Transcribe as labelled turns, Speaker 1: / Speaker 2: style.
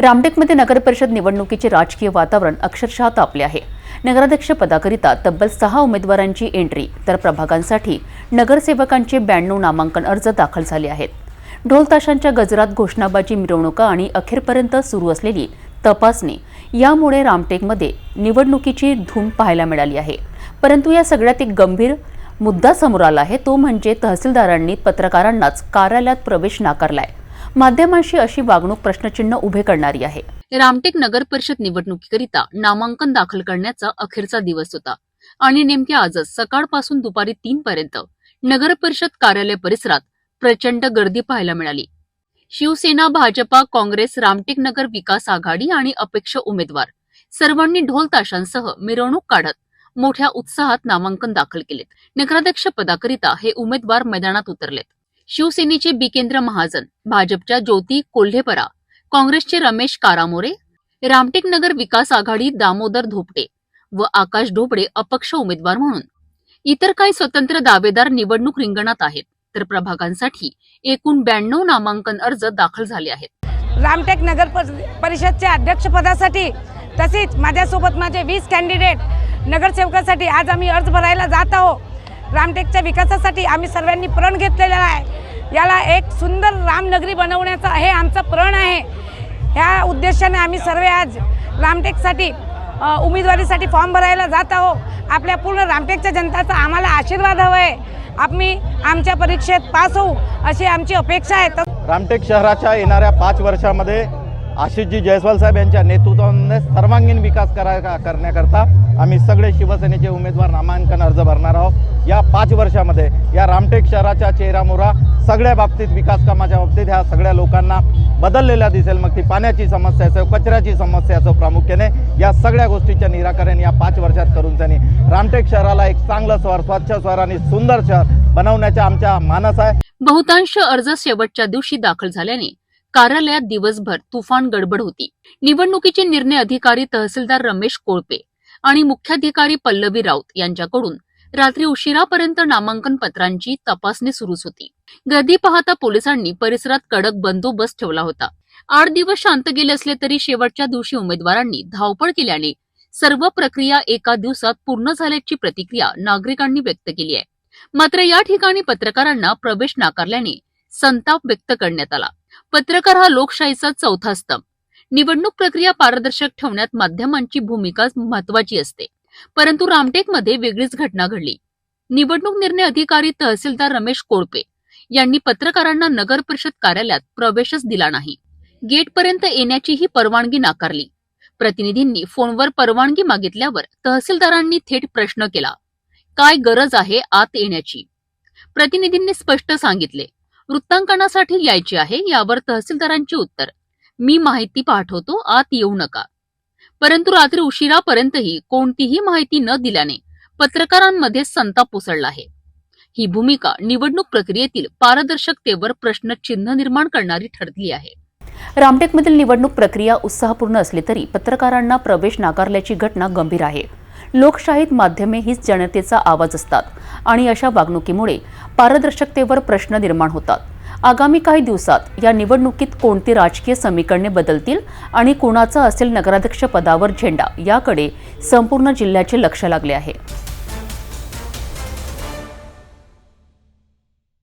Speaker 1: रामटेकमध्ये नगरपरिषद निवडणुकीचे राजकीय वातावरण अक्षरशः तापले आहे. नगराध्यक्ष पदाकरिता तब्बल सहा उमेदवारांची एंट्री तर प्रभागांसाठी नगरसेवकांचे ब्याण्णव नामांकन अर्ज दाखल झाले आहेत. ढोलताशांच्या गजरात घोषणाबाजी मिरवणुका आणि अखेरपर्यंत सुरू असलेली तपासणी यामुळे रामटेकमध्ये निवडणुकीची धूम पाहायला मिळाली आहे. परंतु या सगळ्यात एक गंभीर मुद्दा समोर आला आहे तो म्हणजे तहसीलदारांनी पत्रकारांनाच कार्यालयात प्रवेश नाकारलाय. माध्यमांशी अशी वागणूक प्रश्नचिन्ह उभे करणारी आहे. रामटेक नगर परिषद निवडणुकीकरिता नामांकन दाखल करण्याचा अखेरचा दिवस होता. आणि नेमक्या आजच सकाळपासून दुपारी तीन पर्यंत नगर परिषद कार्यालय परिसरात प्रचंड गर्दी पाहायला मिळाली. शिवसेना भाजपा काँग्रेस रामटेक नगर विकास आघाडी आणि अपेक्ष उमेदवार सर्वांनी ढोल ताशांसह मिरवणूक काढत मोठ्या उत्साहात नामांकन दाखल केलेत. नगराध्यक्ष पदाकरिता हे उमेदवार मैदानात उतरलेत. शिवसेनेचे बिकेंद्र महाजन भाजपच्या ज्योती कोल्हेपरा काँग्रेसचे रमेश कारामोरे रामटेक नगर विकास आघाडी दामोदर धोपटे व आकाश ढोबळे अपक्ष उमेदवार म्हणून. इतर काही स्वतंत्र दावेदार निवडणूक रिंगणात आहेत तर प्रभागांसाठी एकूण ब्याण्णव नामांकन अर्ज दाखल झाले आहेत.
Speaker 2: रामटेक नगर परिषदच्या अध्यक्षपदासाठी तसेच माझ्यासोबत माझे वीस कॅन्डिडेट नगरसेवकासाठी आज आम्ही अर्ज भरायला जात आहोत. रामटेकच्या विकासासाठी आम्ही सर्वांनी प्रण घेतलेला आहे. याला एक सुंदर रामनगरी बनवण्याचा हे आमचा प्रण आहे. ह्या उद्देशाने आम्ही सर्व आज रामटेकसाठी उमेदवारीसाठी फॉर्म भरायला जात आहो आपल्या पूर्ण रामटेकच्या जनताचा आम्हाला आशीर्वाद हवा आहे आम्ही आमच्या परीक्षेत पास होऊ अशी आमची अपेक्षा आहे. तर
Speaker 3: रामटेक शहराच्या येणाऱ्या पाच वर्षामध्ये आशिषजी जयस्वाल साहेब यांच्या नेतृत्वाने सर्वांगीण विकास करा करण्याकरता आम्ही सगळे शिवसेनेचे उमेदवार नामांकन अर्ज भरणार आहोत. या पाच वर्षामध्ये या रामटेक शहराच्या चेहरामोरा सगळ्या बाबतीत विकास कामाच्या बाबतीत ह्या सगळ्या लोकांना बदललेल्या दिसेल. मग ती पाण्याची समस्या असो कचऱ्याची समस्या असो प्रामुख्याने या सगळ्या गोष्टीच्या निराकरण या पाच वर्षात करून त्यांनी रामटेक शहराला एक चांगलं शहर स्वच्छ शहर आणि सुंदर शहर बनवण्याचा आमच्या मानस आहे.
Speaker 1: बहुतांश अर्ज शेवटच्या दिवशी दाखल झाल्याने कार्यालयात दिवसभर तुफान गडबड होती. निवडणुकीचे निर्णय अधिकारी तहसीलदार रमेश कोळपे आणि मुख्याधिकारी पल्लवी राऊत यांच्याकडून रात्री उशिरापर्यंत नामांकन पत्रांची तपासणी सुरूच होती. गर्दी पाहता पोलिसांनी परिसरात कडक बंदोबस्त ठेवला होता. आठ दिवस शांत गेले असले तरी शेवटच्या दिवशी उमेदवारांनी धावपळ केल्याने सर्व प्रक्रिया एका दिवसात पूर्ण झाल्याची प्रतिक्रिया नागरिकांनी व्यक्त केली आहे. मात्र या ठिकाणी पत्रकारांना प्रवेश नाकारल्याने संताप व्यक्त करण्यात आला. पत्रकार हा लोकशाहीचा चौथा स्तंभ. निवडणूक प्रक्रिया पारदर्शक ठेवण्यात माध्यमांची भूमिका महत्वाची असते. परंतु रामटेकमध्ये वेगळीच घटना घडली. निवडणूक निर्णय अधिकारी तहसीलदार रमेश कोळपे यांनी पत्रकारांना नगर परिषद कार्यालयात प्रवेशच दिला नाही. गेटपर्यंत येण्याचीही परवानगी नाकारली. प्रतिनिधींनी फोनवर परवानगी मागितल्यावर तहसीलदारांनी थेट प्रश्न केला. काय गरज आहे आत येण्याची? प्रतिनिधींनी स्पष्ट सांगितले. वृत्तांकनासाठी यायची आहे यावर तहसीलदारांची उत्तर. मी माहिती पाठवतो आत येऊ नका. परंतु रात्री उशिरापर्यंतही कोणतीही माहिती न दिल्याने पत्रकारांमध्ये संताप उसळला आहे. ही भूमिका निवडणूक प्रक्रियेतील पारदर्शकतेवर प्रश्नचिन्ह निर्माण करणारी ठरली आहे. रामटेकमधील निवडणूक प्रक्रिया उत्साहपूर्ण असली तरी पत्रकारांना प्रवेश नाकारल्याची घटना गंभीर आहे. लोकशाहीत माध्यमे हीच जनतेचा आवाज असतात. आणि अशा वागणुकीमुळे पारदर्शकतेवर प्रश्न निर्माण होतात. आगामी काही दिवसात या निवडणुकीत कोणती राजकीय समीकरणे बदलतील आणि कुणाचा असेल नगराध्यक्ष पदावर झेंडा याकडे संपूर्ण जिल्ह्याचे लक्ष लागले आहे.